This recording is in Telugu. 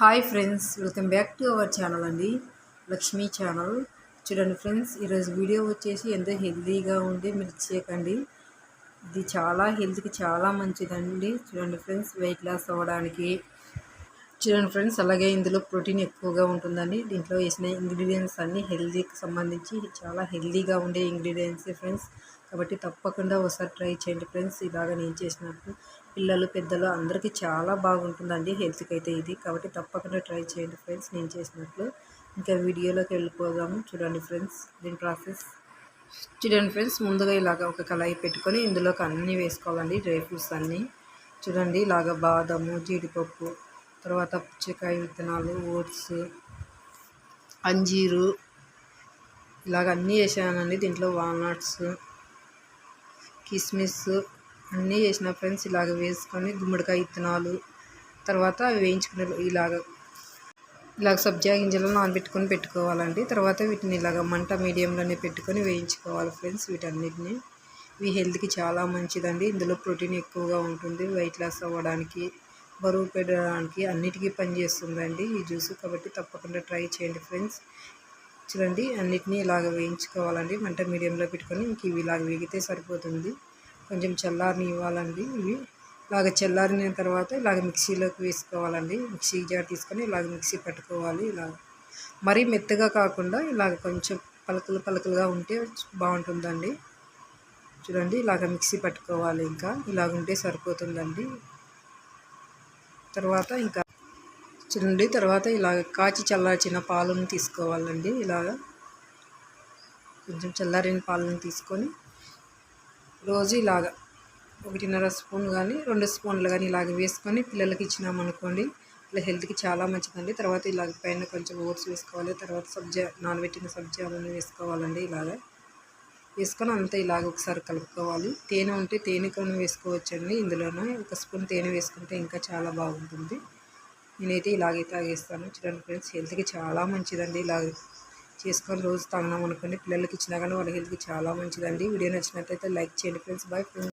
Hi friends welcome back to our channel అండి. లక్ష్మీ ఛానల్ చూడండి ఫ్రెండ్స్ ఈరోజు వీడియో వచ్చేసి ఎంతో హెల్తీగా ఉండే మిల్క్ అండి. ఇది చాలా హెల్త్కి చాలా మంచిదండి. చూడండి ఫ్రెండ్స్ వెయిట్ లాస్ అవ్వడానికి. చూడండి ఫ్రెండ్స్ అలాగే ఇందులో ప్రోటీన్ ఎక్కువగా ఉంటుందండి. దీంట్లో వేసిన ఇంగ్రీడియంట్స్ అన్నీ హెల్తీకి సంబంధించి చాలా హెల్తీగా ఉండే ఇంగ్రీడియంట్స్ ఫ్రెండ్స్ కాబట్టి తప్పకుండా ఒకసారి ట్రై చేయండి ఫ్రెండ్స్ ఇలాగ నేను చేసినట్టు పిల్లలు పెద్దలు అందరికీ చాలా బాగుంటుందండి హెల్త్కి అయితే ఇది. కాబట్టి తప్పకుండా ట్రై చేయండి ఫ్రెండ్స్. నేను చేసినట్లు ఇంకా వీడియోలోకి వెళ్ళిపోదాము. చూడండి ఫ్రెండ్స్ దీని ప్రాసెస్. చూడండి ఫ్రెండ్స్ ముందుగా ఇలాగ ఒక కళాయి పెట్టుకొని ఇందులోకి అన్నీ వేసుకోవాలండి డ్రై ఫ్రూట్స్ అన్నీ. చూడండి ఇలాగ బాదము జీడిపప్పు తర్వాత పుచ్చకాయ విత్తనాలు ఓట్స్ అంజీరు ఇలాగ అన్నీ వేసానండి. దీంట్లో వాల్నట్స్ కిస్మిస్ అన్నీ చేసిన ఫ్రెండ్స్ ఇలాగ వేసుకొని గుమ్మడికాయ ఇత్తనాలు తర్వాత అవి వేయించుకునే ఇలాగ ఇలాగ సబ్జా గింజలను నానబెట్టుకొని పెట్టుకోవాలండి. తర్వాత వీటిని ఇలాగ మంట మీడియంలోనే పెట్టుకొని వేయించుకోవాలి ఫ్రెండ్స్ వీటన్నిటిని. ఇవి హెల్త్కి చాలా మంచిదండి. ఇందులో ప్రోటీన్ ఎక్కువగా ఉంటుంది. వెయిట్ లాస్ అవ్వడానికి బరువు పెట్టడానికి అన్నిటికీ పనిచేస్తుందండి ఈ జ్యూస్. కాబట్టి తప్పకుండా ట్రై చేయండి ఫ్రెండ్స్. చూడండి అన్నిటినీ ఇలాగ వేయించుకోవాలండి. మంట మీడియంలో పెట్టుకొని ఇంక ఇవి ఇలాగ వేగితే సరిపోతుంది. కొంచెం చల్లారిని ఇవ్వాలండి. ఇవి ఇలాగ చల్లారిన తర్వాత ఇలాగ మిక్సీలోకి వేసుకోవాలండి. మిక్సీ జార్ తీసుకొని ఇలాగ మిక్సీ పెట్టుకోవాలి ఇలాగ మరీ మెత్తగా కాకుండా ఇలాగ కొంచెం పలకలు పలకలుగా ఉంటే బాగుంటుందండి. చూడండి ఇలాగ మిక్సీ పట్టుకోవాలి ఇంకా. ఇలాగ ఉంటే సరిపోతుందండి. తర్వాత ఇంకా చూడండి తర్వాత ఇలాగ కాచి చల్లార్చిన పాలను తీసుకోవాలండి. ఇలాగ కొంచెం చల్లారిన పాలను తీసుకొని రోజు ఇలాగ ఒకటిన్నర స్పూన్ కానీ రెండు స్పూన్లు కానీ ఇలాగ వేసుకొని పిల్లలకి ఇచ్చినామనుకోండి ఇలా హెల్త్కి చాలా మంచిదండి. తర్వాత ఇలాగ పైన కొంచెం ఓట్స్ వేసుకోవాలి తర్వాత సబ్జా నానబెట్టిన సబ్జాలను వేసుకోవాలండి ఇలాగ. వేసుకొని అంతా ఇలాగ ఒకసారి కలుపుకోవాలి. తేనె ఉంటే తేనె కొన్ని వేసుకోవచ్చండి ఇందులోనే. ఒక స్పూన్ తేనె వేసుకుంటే ఇంకా చాలా బాగుంటుంది. నేనైతే ఇలాగే తాగేస్తాను. చూడండి ఫ్రెండ్స్ హెల్త్కి చాలా మంచిదండి ఇలాగ. చేసుకొని రోజు తాగినాం అనుకోండి. పిల్లలకి ఇచ్చినా కానీ వాళ్ళ హెల్త్కి చాలా మంచిదండి. వీడియో నచ్చినట్లయితే లైక్ చేయండి ఫ్రెండ్స్. Bye friends.